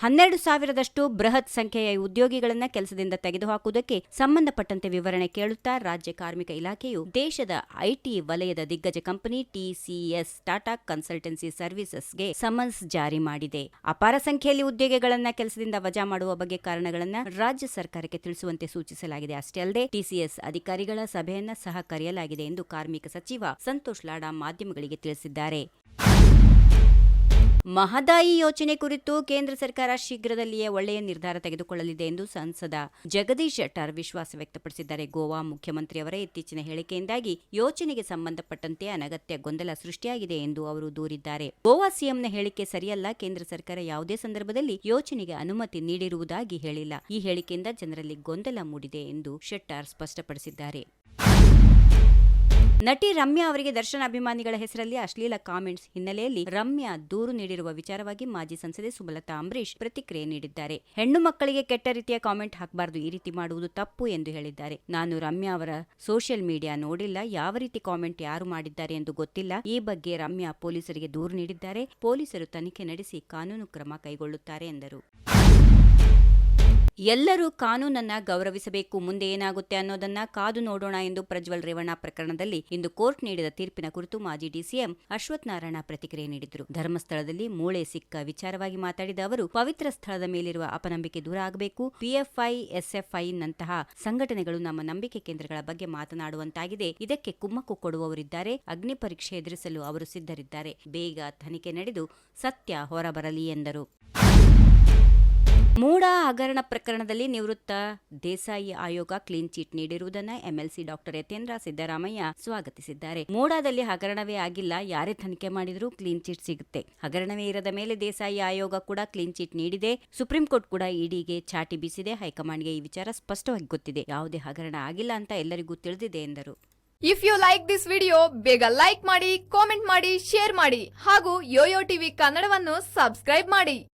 ಹನ್ನೆರಡು ಸಾವಿರದಷ್ಟು ಬೃಹತ್ ಸಂಖ್ಯೆಯ ಉದ್ಯೋಗಿಗಳನ್ನ ಕೆಲಸದಿಂದ ತೆಗೆದುಹಾಕುವುದಕ್ಕೆ ಸಂಬಂಧಪಟ್ಟಂತೆ ವಿವರಣೆ ಕೇಳುತ್ತಾ ರಾಜ್ಯ ಕಾರ್ಮಿಕ ಇಲಾಖೆಯು ದೇಶದ ಐಟಿ ವಲಯದ ದಿಗ್ಗಜ ಕಂಪನಿ ಟಿಸಿಎಸ್ ಟಾಟಾ ಕನ್ಸಲ್ಟೆನ್ಸಿ ಸರ್ವಿಸಸ್ಗೆ ಸಮನ್ಸ್ ಜಾರಿ ಮಾಡಿದೆ. ಅಪಾರ ಸಂಖ್ಯೆಯಲ್ಲಿ ಉದ್ಯೋಗಿಗಳನ್ನ ಕೆಲಸದಿಂದ ವಜಾ ಮಾಡುವ ಬಗ್ಗೆ ಕಾರಣಗಳನ್ನ ರಾಜ್ಯ ಸರ್ಕಾರಕ್ಕೆ ತಿಳಿಸುವಂತೆ ಸೂಚಿಸಲಾಗಿದೆ. ಅಷ್ಟೇ ಅಲ್ಲದೆ ಟಿಸಿಎಸ್ ಅಧಿಕಾರಿಗಳ ಸಭೆಯನ್ನ ಸಹ ಕರೆಯಲಾಗಿದೆ ಎಂದು ಕಾರ್ಮಿಕ ಸಚಿವ ಸಂತೋಷ್ ಲಾಡಾ ಮಾಧ್ಯಮಗಳಿಗೆ ತಿಳಿಸಿದ್ದಾರೆ. ಮಹದಾಯಿ ಯೋಜನೆ ಕುರಿತು ಕೇಂದ್ರ ಸರ್ಕಾರ ಶೀಘ್ರದಲ್ಲಿಯೇ ಒಳ್ಳೆಯ ನಿರ್ಧಾರ ತೆಗೆದುಕೊಳ್ಳಲಿದೆ ಎಂದು ಸಂಸದ ಜಗದೀಶ್ ಶೆಟ್ಟರ್ ವಿಶ್ವಾಸ ವ್ಯಕ್ತಪಡಿಸಿದ್ದಾರೆ. ಗೋವಾ ಮುಖ್ಯಮಂತ್ರಿಯವರ ಇತ್ತೀಚಿನ ಹೇಳಿಕೆಯಿಂದಾಗಿ ಯೋಜನೆಗೆ ಸಂಬಂಧಪಟ್ಟಂತೆ ಅನಗತ್ಯ ಗೊಂದಲ ಸೃಷ್ಟಿಯಾಗಿದೆ ಎಂದು ಅವರು ದೂರಿದ್ದಾರೆ. ಗೋವಾ ಸಿಎಂನ ಹೇಳಿಕೆ ಸರಿಯಲ್ಲ. ಕೇಂದ್ರ ಸರ್ಕಾರ ಯಾವುದೇ ಸಂದರ್ಭದಲ್ಲಿ ಯೋಜನೆಗೆ ಅನುಮತಿ ನೀಡಿರುವುದಾಗಿ ಹೇಳಿಲ್ಲ. ಈ ಹೇಳಿಕೆಯಿಂದ ಜನರಲ್ಲಿ ಗೊಂದಲ ಮೂಡಿದೆ ಎಂದು ಶೆಟ್ಟರ್ ಸ್ಪಷ್ಟಪಡಿಸಿದ್ದಾರೆ. ನಟಿ ರಮ್ಯಾ ಅವರಿಗೆ ದರ್ಶನ ಅಭಿಮಾನಿಗಳ ಹೆಸರಲ್ಲಿ ಅಶ್ಲೀಲ ಕಾಮೆಂಟ್ಸ್ ಹಿನ್ನೆಲೆಯಲ್ಲಿ ರಮ್ಯಾ ದೂರು ನೀಡಿರುವ ವಿಚಾರವಾಗಿ ಮಾಜಿ ಸಂಸದೆ ಸುಮಲತಾ ಅಂಬರೀಶ್ ಪ್ರತಿಕ್ರಿಯೆ ನೀಡಿದ್ದಾರೆ. ಹೆಣ್ಣು ಮಕ್ಕಳಿಗೆ ಕೆಟ್ಟ ರೀತಿಯ ಕಾಮೆಂಟ್ ಹಾಕಬಾರದು, ಈ ರೀತಿ ಮಾಡುವುದು ತಪ್ಪು ಎಂದು ಹೇಳಿದ್ದಾರೆ. ನಾನು ರಮ್ಯಾ ಅವರ ಸೋಷಿಯಲ್ ಮೀಡಿಯಾ ನೋಡಿಲ್ಲ, ಯಾವ ರೀತಿ ಕಾಮೆಂಟ್ ಯಾರು ಮಾಡಿದ್ದಾರೆ ಎಂದು ಗೊತ್ತಿಲ್ಲ. ಈ ಬಗ್ಗೆ ರಮ್ಯಾ ಪೊಲೀಸರಿಗೆ ದೂರು ನೀಡಿದ್ದಾರೆ. ಪೊಲೀಸರು ತನಿಖೆ ನಡೆಸಿ ಕಾನೂನು ಕ್ರಮ ಕೈಗೊಳ್ಳುತ್ತಾರೆ ಎಂದರು. ಎಲ್ಲರೂ ಕಾನೂನನ್ನ ಗೌರವಿಸಬೇಕು, ಮುಂದೆ ಏನಾಗುತ್ತೆ ಅನ್ನೋದನ್ನ ಕಾದು ನೋಡೋಣ ಎಂದು ಪ್ರಜ್ವಲ್ ರೇವಣ್ಣ ಪ್ರಕರಣದಲ್ಲಿ ಇಂದು ಕೋರ್ಟ್ ನೀಡಿದ ತೀರ್ಪಿನ ಕುರಿತು ಮಾಜಿ ಡಿಸಿಎಂ ಅಶ್ವಥ್ ನಾರಾಯಣ ಪ್ರತಿಕ್ರಿಯೆ ನೀಡಿದರು. ಧರ್ಮಸ್ಥಳದಲ್ಲಿ ಮೂಳೆ ಸಿಕ್ಕ ವಿಚಾರವಾಗಿ ಮಾತಾಡಿದ ಅವರು, ಪವಿತ್ರ ಸ್ಥಳದ ಮೇಲಿರುವ ಅಪನಂಬಿಕೆ ದೂರ ಆಗಬೇಕು, ಪಿಎಫ್ಐ, ಎಸ್ಎಫ್ಐ ನಂತಹ ಸಂಘಟನೆಗಳು ನಮ್ಮ ನಂಬಿಕೆ ಕೇಂದ್ರಗಳ ಬಗ್ಗೆ ಮಾತನಾಡುವಂತಾಗಿದೆ, ಇದಕ್ಕೆ ಕುಮ್ಮಕ್ಕು ಕೊಡುವವರಿದ್ದಾರೆ, ಅಗ್ನಿ ಪರೀಕ್ಷೆ ಎದುರಿಸಲು ಅವರು ಸಿದ್ಧರಿದ್ದಾರೆ, ಬೇಗ ತನಿಖೆ ನಡೆದು ಸತ್ಯ ಹೊರಬರಲಿ ಎಂದರು. ಮೂಡ ಹಗರಣ ಪ್ರಕರಣದಲ್ಲಿ ನಿವೃತ್ತ ದೇಸಾಯಿ ಆಯೋಗ ಕ್ಲೀನ್ ಚಿಟ್ ನೀಡಿರುವುದನ್ನು ಎಂಎಲ್ಸಿ ಡಾಕ್ಟರ್ ಯತೇಂದ್ರ ಸಿದ್ದರಾಮಯ್ಯ ಸ್ವಾಗತಿಸಿದ್ದಾರೆ. ಮೂಡಾದಲ್ಲಿ ಹಗರಣವೇ ಆಗಿಲ್ಲ, ಯಾರೇ ತನಿಖೆ ಮಾಡಿದರೂ ಕ್ಲೀನ್ ಚೀಟ್ ಸಿಗುತ್ತೆ. ಹಗರಣವೇ ಇರದ ಮೇಲೆ ದೇಸಾಯಿ ಆಯೋಗ ಕೂಡ ಕ್ಲೀನ್ ಚೀಟ್ ನೀಡಿದೆ. ಸುಪ್ರೀಂ ಕೋರ್ಟ್ ಕೂಡ ಇಡಿಗೆ ಚಾಟಿ ಬೀಸಿದೆ. ಹೈಕಮಾಂಡ್ಗೆ ಈ ವಿಚಾರ ಸ್ಪಷ್ಟವಾಗಿ ಗೊತ್ತಿದೆ. ಯಾವುದೇ ಹಗರಣ ಆಗಿಲ್ಲ ಅಂತ ಎಲ್ಲರಿಗೂ ತಿಳಿದಿದೆ ಎಂದರು. If you like this video ಬೇಗ ಲೈಕ್ ಮಾಡಿ ಕಾಮೆಂಟ್ ಮಾಡಿ ಶೇರ್ ಮಾಡಿ ಹಾಗೂ ಯೋಯೋ ಟಿವಿ ಕನ್ನಡವನ್ನು ಸಬ್ಸ್ಕ್ರೈಬ್ ಮಾಡಿ.